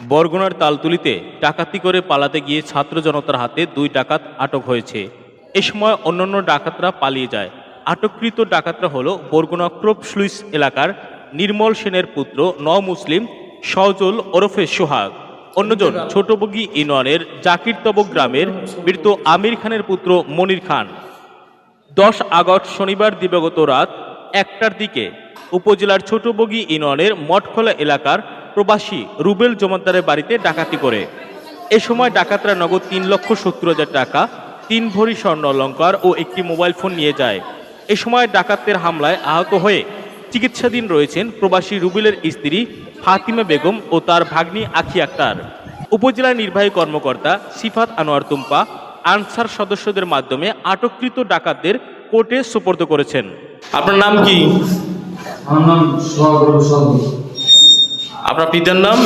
বরগুনার তালতুলিতে ডাকাতি করে পালাতে গিয়ে ছাত্র জনতার হাতে দুই ডাকাত আটক হয়েছে। এ সময় অন্যান্য ডাকাতরা পালিয়ে যায়। আটককৃত ডাকাতরা হল বরগুনা ক্রোপ ক্রোপসলুইস এলাকার নির্মল সেনের পুত্র ন মুসলিম সজল ওরফে সোহাগ। অন্যজন ছোটবগি ইউনিয়নের জাকিরতব গ্রামের মৃত আমির খানের পুত্র মনির খান। দশ আগস্ট শনিবার দিবাগত রাত একটার দিকে উপজেলার ছোটবগি ইউনিয়নের মঠখোলা এলাকার প্রবাসী রুবেল জমাদ্দারের বাড়িতে ডাকাতি করে। এ সময় ডাকাতরা নগদ তিন লক্ষ সত্তর হাজার টাকা তিন ভরি স্বর্ণ অলঙ্কার ও একটি মোবাইল ফোন নিয়ে যায়। এ সময় ডাকাতদের হামলায় আহত হয়ে চিকিৎসাধীন রয়েছেন প্রবাসী রুবেলের স্ত্রী ফাতিমা বেগম ও তার ভাগ্নি আখি আক্তার। উপজেলা নির্বাহী কর্মকর্তা সিফাত আনোয়ার তুম্পা আনসার সদস্যদের মাধ্যমে আটককৃত ডাকাতদের কোর্টে সুপর্দ করেছেন। আপনার নাম কি? আমার নাম আপনার পিতার নাম?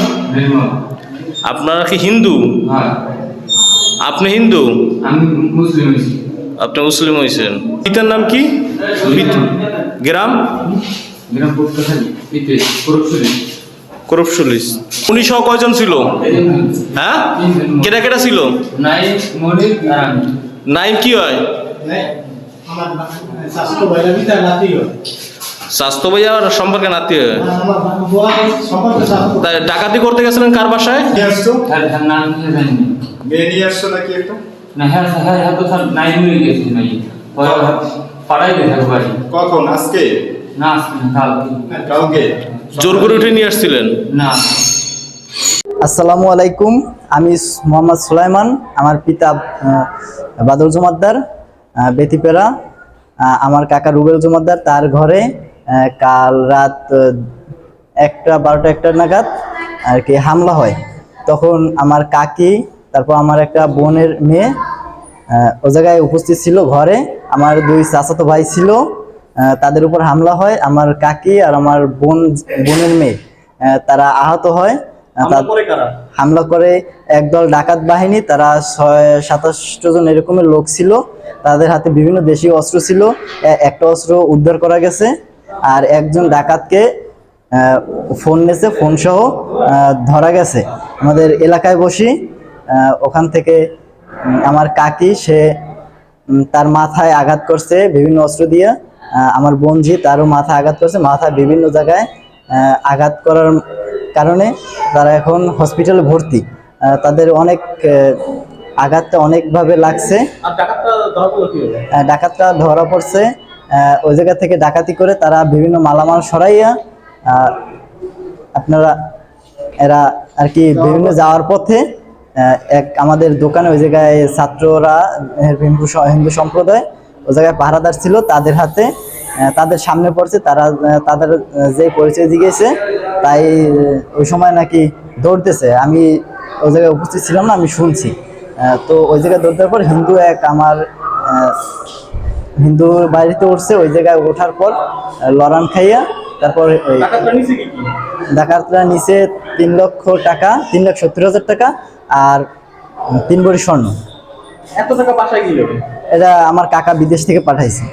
আপনারা কি হিন্দু? আপনি হিন্দু? আপনি মুসলিম হয়েছেন। পিতার নাম কি? গ্রাম? করপসুলিস উনি সহ কয়জন ছিল? হ্যাঁ? কেটা কেটা ছিল? নাইম কি হয়। স্বাস্থ্য ভাইয়া সম্পর্কে নাতি ডাকাতি করতে গেছিলেন কার বাসায়? না। হ্যাঁ হ্যাঁ হ্যাঁ হয়ে কখন আজকে কালকে? জোর করে উঠে নিয়ে আসছিলেন? না। আসসালামু আলাইকুম। আমি মোহাম্মদ সুলাইমান আমার পিতা বাদল জমাদ্দার বেতিপেরা আমার কাকা রুবেল জমাদ্দার তার ঘরে কাল রাত একটা বারোটা একটা নাগাদ আর কি হামলা হয়। তখন আমার কাকি তারপর আমার একটা বোনের মেয়ে ও জায়গায় উপস্থিত ছিল ঘরে। আমার দুই চাচাতো ভাই ছিল তাদের উপর হামলা হয়। আমার কাকি আর আমার বোন বোনের মেয়ে তারা আহত হয়। হামলা করে একদল ডাকাত বাহিনী। তারা ছয় সাতাশটো জন এরকমের লোক ছিল। তাদের হাতে বিভিন্ন দেশীয় অস্ত্র ছিল। একটা অস্ত্র উদ্ধার করা গেছে। আর একজন ডাকাতকে ফোন নেছে ফোন সহ ধরা গেছে। আমাদের এলাকায় বসি ওখান থেকে আমার কাকি সে তার মাথায় আঘাত করছে বিভিন্ন অস্ত্র দিয়ে। আমার বোনজি তারও মাথায় আঘাত করছে মাথায় বিভিন্ন জায়গায় আঘাত করার কারণে তারা এখন হসপিটালে ভর্তি। তাদের অনেক আঘাতটা অনেকভাবে লাগছে। ডাকাতটা ধরা পড়ছে। ওই জায়গা থেকে ডাকাতি করে তারা বিভিন্ন মালামাল সরাইয়া আপনারা এরা আর কি বিভিন্ন যাওয়ার পথে এক আমাদের দোকানে ওই জায়গায় ছাত্ররা হিন্দু হিন্দু সম্প্রদায়, ওই জায়গায় পাহারাদার ছিল তাদের হাতে তাদের সামনে পড়ছে, তারা তাদের যে পরিচয় জিগেছে তাই ওই সময় নাকি দৌড়তেছে। আমি ওই জায়গায় উপস্থিত ছিলাম না, আমি শুনছি। তো ওই জায়গায় দৌড় দেওয়ার পর হিন্দু এক আমার আহ, হিন্দুর বাড়িতে উঠছে ওই জায়গায় ওঠার পর লড়ান খাইয়া তারপর ডাকাতরা নিচে তিন লক্ষ টাকা তিন লক্ষ সত্তর হাজার টাকা আর তিন বড়ি স্বর্ণ। এত টাকা পাঠাই এটা আমার কাকা বিদেশ থেকে পাঠাইছে।